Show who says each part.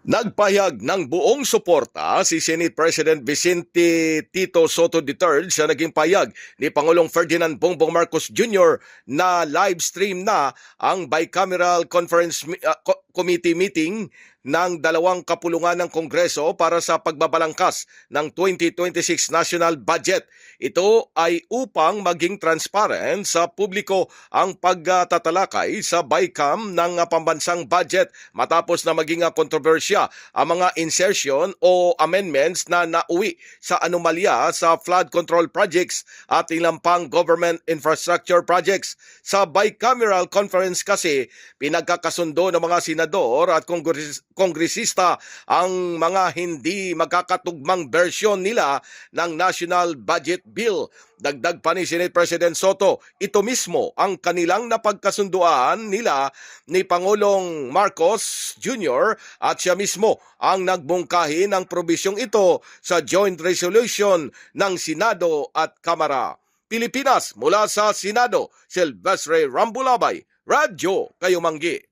Speaker 1: Nagpahayag ng buong suporta si Senate President Vicente Tito Soto III sa naging payag ni Pangulong Ferdinand Bongbong Marcos Jr. na live stream na ang bicameral conference co- committee meeting ng dalawang kapulungan ng Kongreso para sa pagbabalangkas ng 2026 national budget. Ito ay upang maging transparent sa publiko ang pagtatalakay sa BICAM ng pambansang budget matapos na maging kontrobersya ang mga insertion o amendments na nauwi sa anomalya sa flood control projects at ilang pang government infrastructure projects. Sa bicameral conference kasi, pinagkakasundo ng mga senador at kongres- kongresista ang mga hindi magkakatugmang bersyon nila ng National Budget Bill. Dagdag pa ni Senate President Soto, ito mismo ang kanilang napagkasunduan nila ni Pangulong Marcos Jr. at siya mismo ang nagbungkahi ng probisyong ito sa joint resolution ng Senado at Kamara. Pilipinas mula sa Senado, Silvestre Rambulabay, Radyo Kayumanggi.